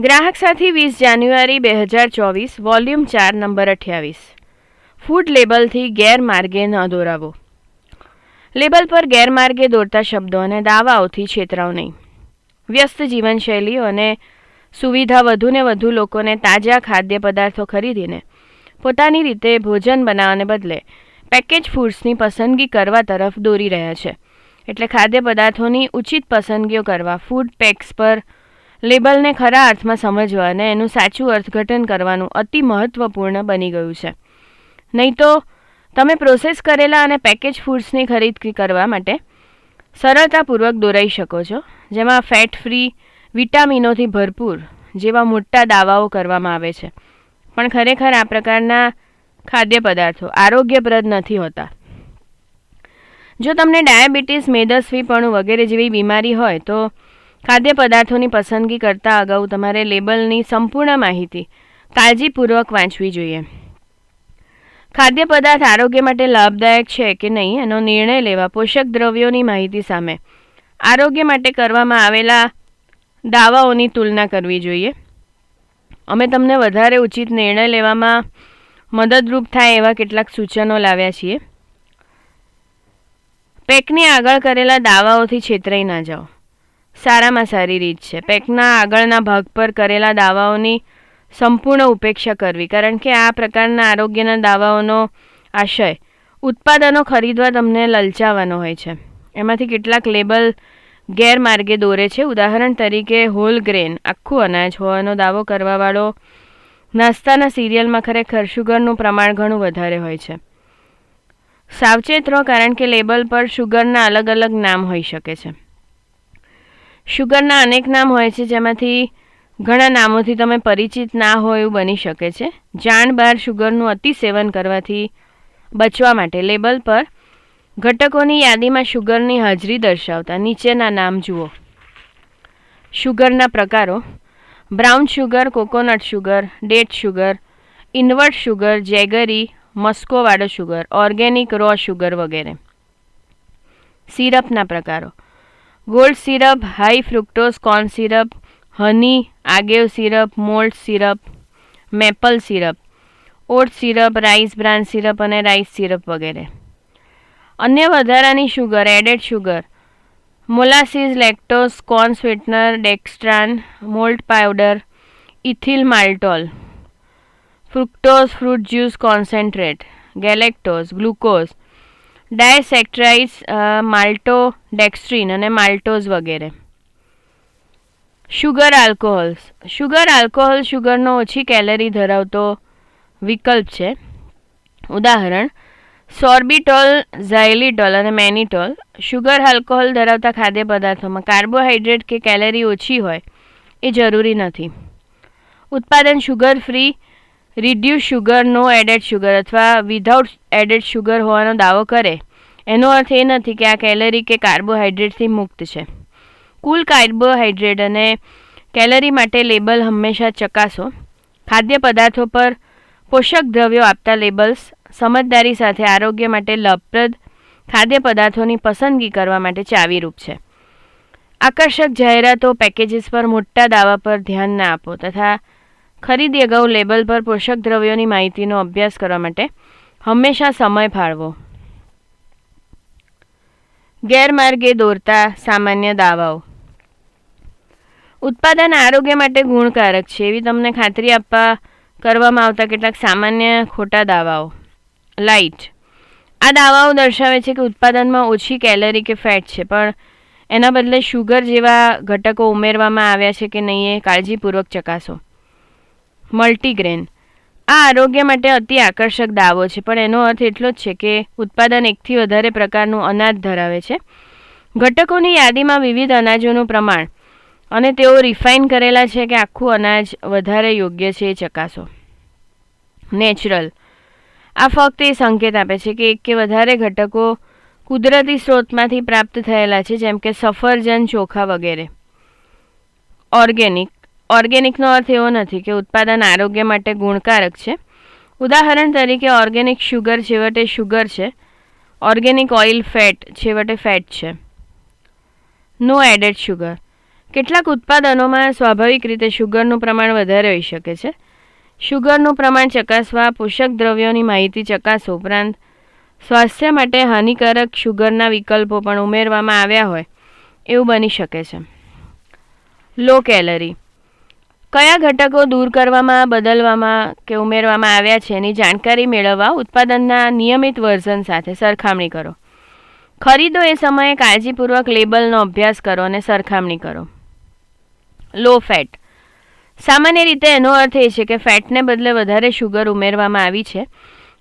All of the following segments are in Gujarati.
ગ્રાહક સાથી વીસ જાન્યુઆરી બે હજાર ચોવીસ, વોલ્યુમ ચાર, નંબર અઠ્યાવીસ. ફૂડ લેબલથી ગેરમાર્ગે ન દોરાવો. લેબલ પર ગેરમાર્ગે દોરતા શબ્દો અને દાવાઓથી છેતરાવ નહીં. વ્યસ્ત જીવનશૈલીઓ અને સુવિધા વધુને વધુ લોકોને તાજા ખાદ્ય પદાર્થો ખરીદીને પોતાની રીતે ભોજન બનાવવાને બદલે પેકેજ ફૂડ્સની પસંદગી કરવા તરફ દોરી રહ્યા છે. એટલે ખાદ્ય પદાર્થોની ઉચિત પસંદગીઓ કરવા ફૂડ પેક્સ પર લેબલને ખરા અર્થમાં સમજવા અને એનું સાચું અર્થઘટન કરવાનું અતિ મહત્ત્વપૂર્ણ બની ગયું છે. નહીં તો તમે પ્રોસેસ કરેલા અને પેકેજ ફૂડ્સની ખરીદી કરવા માટે સરળતાપૂર્વક દોરાઈ શકો છો, જેમાં ફેટ ફ્રી વિટામિનોથી ભરપૂર જેવા મોટા દાવાઓ કરવામાં આવે છે. પણ ખરેખર આ પ્રકારના ખાદ્ય પદાર્થો આરોગ્યપ્રદ નથી હોતા. જો તમને ડાયાબિટીસ, મેદસ્વીપણું વગેરે જેવી બીમારી હોય તો ખાદ્ય પદાર્થોની પસંદગી કરતાં અગાઉ તમારે લેબલની સંપૂર્ણ માહિતી કાળજીપૂર્વક વાંચવી જોઈએ. ખાદ્ય પદાર્થ આરોગ્ય માટે લાભદાયક છે કે નહીં એનો નિર્ણય લેવા પોષક દ્રવ્યોની માહિતી સામે આરોગ્ય માટે કરવામાં આવેલા દાવાઓની તુલના કરવી જોઈએ. અમે તમને વધારે ઉચિત નિર્ણય લેવામાં મદદરૂપ થાય એવા કેટલાક સૂચનો લાવ્યા છીએ. પેકની આગળ કરેલા દાવાઓથી છેતરાઈ ના જાઓ. સારામાં સારી રીત છે. પેકના આગળના ભાગ પર કરેલા દાવાઓની સંપૂર્ણ ઉપેક્ષા કરવી. કારણ કે આ પ્રકારના આરોગ્યના દાવાઓનો આશય. ઉત્પાદનો ખરીદવા તમને લલચાવવાનો હોય છે. એમાંથી કેટલાક લેબલ ગેરમાર્ગે દોરે છે. ઉદાહરણ તરીકે હોલ ગ્રેન આખું અનાજ હોવાનો દાવો કરવાવાળો નાસ્તાના સિરિયલમાં ખરેખર શુગરનું પ્રમાણ ઘણું વધારે હોય છે. સાવચેત રહો, કારણ કે લેબલ પર શુગરના અલગ અલગ નામ હોઈ શકે છે. શુગરના અનેક નામ હોય છે જેમાંથી ઘણા નામોથી તમે પરિચિત ના હોય એવું બની શકે છે. જાણ બહાર શુગરનું અતિ સેવન કરવાથી બચવા માટે લેબલ પર ઘટકોની યાદીમાં શુગરની હાજરી દર્શાવતા નીચેના નામ જુઓ. શુગરના પ્રકારો. Brown sugar coconut sugar date sugar invert sugar jaggery muscovado sugar organic raw sugar વગેરે. સિરપના પ્રકારો. Gold syrup, high fructose corn syrup, honey, agave syrup malt syrup, maple syrup, oat syrup, rice bran syrup અને રાઈસ સિરપ વગેરે. અન્ય વધારાની sugar, added sugar, molasses, lactose, corn sweetener, dextran malt powder, ethyl maltol, fructose, fruit juice, concentrate, galactose, glucose disaccharides maltodextrin અને માલ્ટોઝ વગેરે. શુગર આલ્કોહોલ્સ શુગર આલ્કોહોલ શુગરનો ઓછી કેલરી ધરાવતો વિકલ્પ છે. ઉદાહરણ સોર્બિટોલ ઝાયલિટોલ અને મેનિટોલ શુગર આલ્કોહોલ ધરાવતા ખાદ્ય પદાર્થોમાં કાર્બોહાઈડ્રેટ કે કેલેરી ઓછી હોય એ જરૂરી નથી. ઉત્પાદન sugar free reduce sugar no added sugar અથવા વિધાઉટ એડેડ શુગર હોવાનો દાવો કરે. એનો અર્થ એ નથી કે આ કેલરી કે કાર્બોહાઈડ્રેટથી મુક્ત છે. કુલ કાર્બોહાઈડ્રેટ અને કેલરી માટે લેબલ હંમેશા ચકાસો. ખાદ્ય પદાર્થો પર પોષક દ્રવ્યો આપતા લેબલ્સ સમજદારી સાથે આરોગ્ય માટે લાભપ્રદ, ખાદ્ય પદાર્થોની પસંદગી કરવા માટે ચાવીરૂપ છે. આકર્ષક જાહેરાતો પેકેજીસ પર મોટા દાવા પર ધ્યાન ના આપો તથા ખરીદી અગાઉ લેબલ પર પોષક દ્રવ્યોની માહિતીનો અભ્યાસ કરવા માટે હંમેશા સમય ફાળવો. ગેરમાર્ગે દોરતા સામાન્ય દાવાઓ. ઉત્પાદન આરોગ્ય માટે ગુણકારક છે એવી તમને ખાતરી આપવા કરવામાં આવતા કેટલાક સામાન્ય ખોટા દાવાઓ. લાઇટ. આ દાવાઓ દર્શાવે છે કે ઉત્પાદનમાં ઓછી કેલરી કે ફેટ છે, પણ એના બદલે શુગર જેવા ઘટકો ઉમેરવામાં આવ્યા છે કે નહીં એ કાળજીપૂર્વક ચકાસો. મલ્ટીગ્રેન. આ આરોગ્ય માટે અતિ આકર્ષક દાવો છે, પણ એનો અર્થ એટલો જ છે કે ઉત્પાદન એકથી વધારે પ્રકારનું અનાજ ધરાવે છે. ઘટકોની યાદીમાં વિવિધ અનાજોનું પ્રમાણ, અને તેઓ રિફાઇન કરેલા છે કે આખું અનાજ વધારે યોગ્ય છે એ ચકાસો. નેચરલ. આ ફક્ત એ સંકેત આપે છે કે એક કે વધારે ઘટકો કુદરતી સ્ત્રોતમાંથી પ્રાપ્ત થયેલા છે, જેમ કે સફરજન, ચોખા વગેરે. ઓર્ગેનિક. ઓર્ગેનિકનો અર્થ એવો નથી કે ઉત્પાદન આરોગ્ય માટે ગુણકારક છે. ઉદાહરણ તરીકે ઓર્ગેનિક શુગર છેવટે શુગર છે. ઓર્ગેનિક ઓઇલ ફેટ છેવટે ફેટ છે. No added sugar. કેટલાક ઉત્પાદનોમાં સ્વાભાવિક રીતે શુગરનું પ્રમાણ વધારે હોઈ શકે છે. શુગરનું પ્રમાણ ચકાસવા, પોષક દ્રવ્યોની માહિતી ચકાસો ઉપરાંત સ્વાસ્થ્ય માટે હાનિકારક શુગરના વિકલ્પો પણ ઉમેરવામાં આવ્યા હોય એવું બની શકે છે. Low calorie. કયા ઘટકો દૂર કરવામાં, બદલવામાં કે ઉમેરવામાં આવ્યા છે એની જાણકારી મેળવવા ઉત્પાદનના નિયમિત વર્ઝન સાથે સરખામણી કરો. ખરીદો એ સમયે કાળજીપૂર્વક લેબલનો અભ્યાસ કરો અને સરખામણી કરો. Low fat. સામાન્ય રીતે એનો અર્થ એ છે કે ફેટને બદલે વધારે શુગર ઉમેરવામાં આવી છે.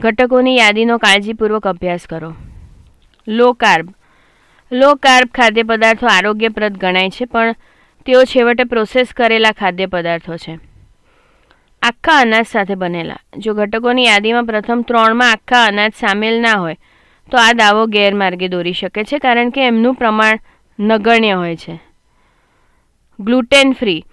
ઘટકોની યાદીનો કાળજીપૂર્વક અભ્યાસ કરો. લો કાર્બ. લો કાર્બ ખાદ્ય પદાર્થો આરોગ્યપ્રદ ગણાય છે, પણ તેઓ છેવટે પ્રોસેસ કરેલા ખાદ્ય પદાર્થો છે. આખા અનાજ સાથે બનેલા. જો ઘટકોની યાદીમાં પ્રથમ ત્રણમાં આખા અનાજ સામેલ ના હોય, તો આ દાવો ગેરમાર્ગે દોરી શકે છે કારણ કે એમનું પ્રમાણ નગણ્ય હોય છે. ગ્લુટેન ફ્રી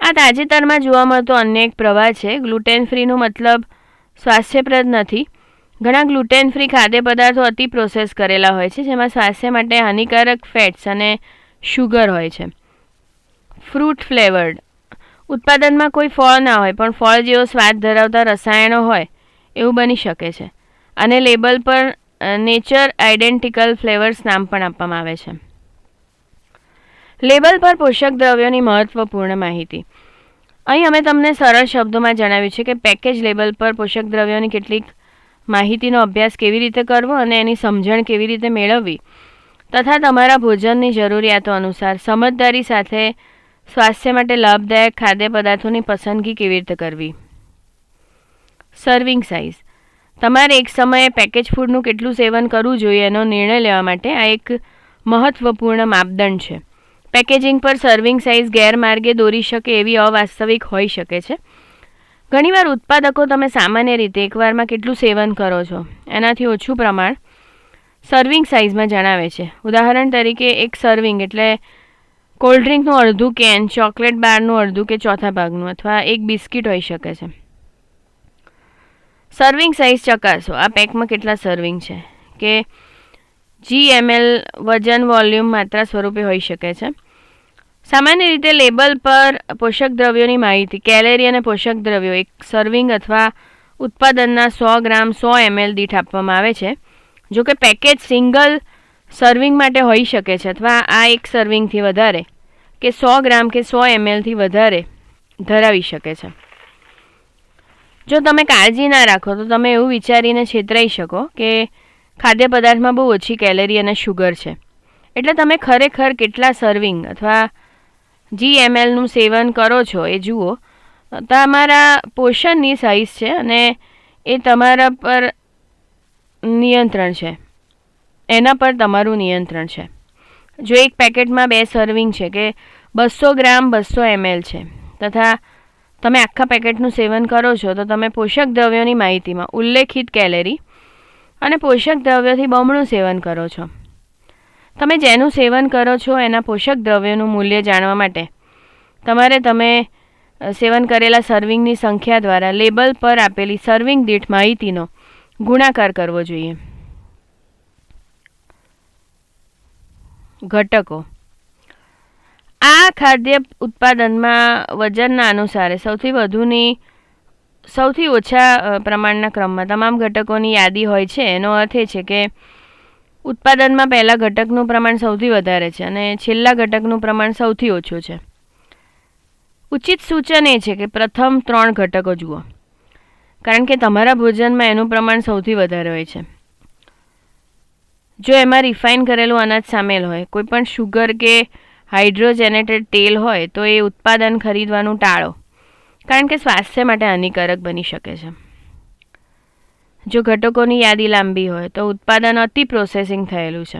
આ તાજેતરમાં જોવા મળતો અન્ય એક પ્રવાહ છે. ગ્લુટેન ફ્રીનો મતલબ સ્વાસ્થ્યપ્રદ નથી. ઘણા ગ્લુટેન ફ્રી ખાદ્ય પદાર્થો અતિ પ્રોસેસ કરેલા હોય છે, જેમાં સ્વાસ્થ્ય માટે હાનિકારક ફેટ્સ અને શુગર હોય છે. Fruit flavoured. ઉત્પાદનમાં કોઈ ફળ ના હોય, પણ ફળ જેવો સ્વાદ ધરાવતા રસાયણો હોય, એવું બની શકે છે. અને લેબલ પર નેચર આઇડેન્ટિકલ ફ્લેવર્સ નામ પણ આપવામાં આવે છે. લેબલ પર પોષક દ્રવ્યોની મહત્વપૂર્ણ માહિતી. અહીં અમે તમને સરળ શબ્દોમાં જણાવ્યું છે કે પેકેજ લેબલ પર પોષક દ્રવ્યોની કેટલીક માહિતીનો અભ્યાસ કેવી રીતે કરવો અને એની સમજણ કેવી રીતે મેળવવી, તથા તમારા ભોજનની જરૂરિયાતો અનુસાર સમજદારી સાથે સ્વાસ્થ્ય માટે લાભદાયક ખાદ્ય પદાર્થોની પસંદગી કેવી રીતે કરવી? સર્વિંગ સાઇઝ તમારે એક સમયે પેકેજ ફૂડનું કેટલું સેવન કરવું જોઈએ એનો નિર્ણય લેવા માટે આ એક મહત્વપૂર્ણ માપદંડ છે. પેકેજિંગ પર સર્વિંગ સાઇઝ ગેરમાર્ગે દોરી શકે એવી અવાસ્તવિક હોઈ શકે છે. ઘણીવાર ઉત્પાદકો તમે સામાન્ય રીતે એકવારમાં કેટલું સેવન કરો છો? એનાથી ઓછું પ્રમાણ સર્વિંગ સાઇઝમાં જણાવે છે. ઉદાહરણ તરીકે એક સર્વિંગ એટલે કોલ્ડ ડ્રિંકનું અડધું કેન ચોકલેટ બારનું અડધું કે ચોથા ભાગનું અથવા એક બિસ્કિટ હોઈ શકે છે. સર્વિંગ સાઇઝ ચકાસો. આ પેકમાં કેટલા સર્વિંગ છે? કે જી એમએલ વજન વોલ્યુમ માત્રા સ્વરૂપે હોઈ શકે છે. સામાન્ય રીતે લેબલ પર પોષક દ્રવ્યોની માહિતી કેલેરી અને પોષક દ્રવ્યો એક સર્વિંગ અથવા ઉત્પાદનના સો ગ્રામ સો એમએલ દીઠ આપવામાં આવે છે. જો કે પેકેજ સિંગલ સર્વિંગ માટે હોઈ શકે છે અથવા આ એક સર્વિંગથી વધારે કે સો ગ્રામ કે સો એમએલથી વધારે ધરાવી શકે છે. જો તમે કાળજી ના રાખો તો તમે એવું વિચારીને છેતરાઈ શકો કે ખાદ્ય પદાર્થમાં બહુ ઓછી કેલેરી અને શુગર છે. એટલે તમે ખરેખર કેટલા સર્વિંગ અથવા જી એમએલનું સેવન કરો છો એ જુઓ. તમારા પોષણની સાઇઝ છે અને એ તમારા પર નિયંત્રણ છે. એના પર તમારું નિયંત્રણ છે. જો એક પેકેટમાં બે સર્વિંગ છે કે બસો ગ્રામ બસો એમએલ છે, તથા તમે આખા પેકેટનું સેવન કરો છો, તો તમે પોષક દ્રવ્યોની માહિતીમાં ઉલ્લેખિત કેલેરી અને પોષક દ્રવ્યોથી બમણું સેવન કરો છો. તમે જેનું સેવન કરો છો એના પોષક દ્રવ્યોનું મૂલ્ય જાણવા માટે, તમારે તમે સેવન કરેલા સર્વિંગની સંખ્યા દ્વારા લેબલ પર આપેલી સર્વિંગ દીઠ માહિતીનો ગુણાકાર કરવો જોઈએ. ઘટકો. આ ખાદ્ય ઉત્પાદનમાં વજનના અનુસારે સૌથી વધુની, સૌથી ઓછા પ્રમાણના ક્રમમાં તમામ ઘટકોની યાદી હોય છે. એનો અર્થ એ છે કે ઉત્પાદનમાં પહેલાં ઘટકનું પ્રમાણ સૌથી વધારે છે અને છેલ્લા ઘટકનું પ્રમાણ સૌથી ઓછું છે. ઉચિત સૂચન એ છે કે પ્રથમ ત્રણ ઘટકો જુઓ. કારણ કે તમારા ભોજનમાં એનું પ્રમાણ સૌથી વધારે હોય છે. જો એમાં રિફાઇન કરેલું અનાજ સામેલ હોય કોઈપણ શુગર કે હાઇડ્રોજેનેટેડ તેલ હોય, તો એ ઉત્પાદન ખરીદવાનું ટાળો. કારણ કે સ્વાસ્થ્ય માટે હાનિકારક બની શકે છે. જો ઘટકોની યાદી લાંબી હોય, તો ઉત્પાદન અતિ પ્રોસેસિંગ થયેલું છે.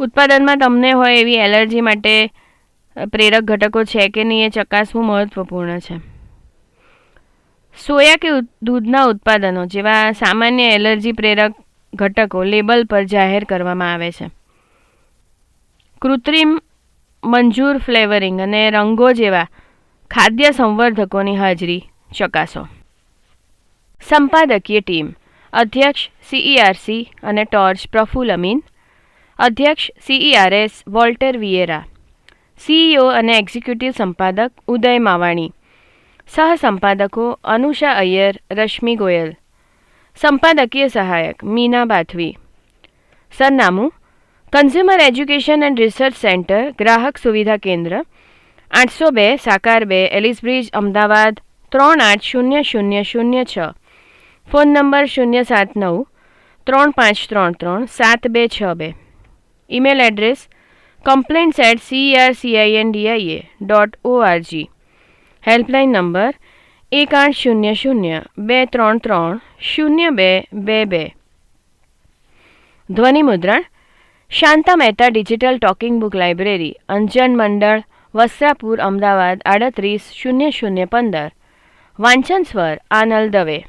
ઉત્પાદનમાં તમને હોય એવી એલર્જી માટે પ્રેરક ઘટકો છે કે નહીં એ ચકાસવું મહત્વપૂર્ણ છે. સોયા કે દૂધના ઉત્પાદનો જેવા સામાન્ય એલર્જી પ્રેરક ઘટકો લેબલ પર જાહેર કરવામાં આવે છે. કૃત્રિમ મંજૂર ફ્લેવરિંગ અને રંગો જેવા ખાદ્ય સંવર્ધકોની હાજરી ચકાસો. સંપાદકીય ટીમ, અધ્યક્ષ સીઈઆરસી અને ટોર્ચ પ્રફુલ અમીન, અધ્યક્ષ સીઈઆરએસ વોલ્ટર વિયેરા સીઈઓ અને એક્ઝિક્યુટિવ સંપાદક ઉદય માવાણી, સહ સંપાદકો અનુષા અય્યર, રશ્મિ ગોયલ સંપાદકીય સહાયક, મીના બાથવી. સરનામું consumer education and research centre ગ્રાહક સુવિધા કેન્દ્ર, આઠસો બે, સાકાર બે એલિસબ્રિજ અમદાવાદ, ત્રણ આઠ શૂન્ય શૂન્ય શૂન્ય છ. ફોન નંબર શૂન્ય સાત નવ, ત્રણ પાંચ ત્રણ ત્રણ, સાત બે છ બે. Email address complaints at CRCINDIA dot ORG helpline number એક આઠ શૂન્ય શૂન્ય બે ત્રણ ત્રણ, શૂન્ય બે બે બે. ધ્વનિ મુદ્રણ, Shanta Mehta digital talking book library, Anjan Mandal, Vastrapur, Ahmedabad, આડત્રીસ, શૂન્ય શૂન્ય પંદર. વાંચન સ્વર આનલ દવે.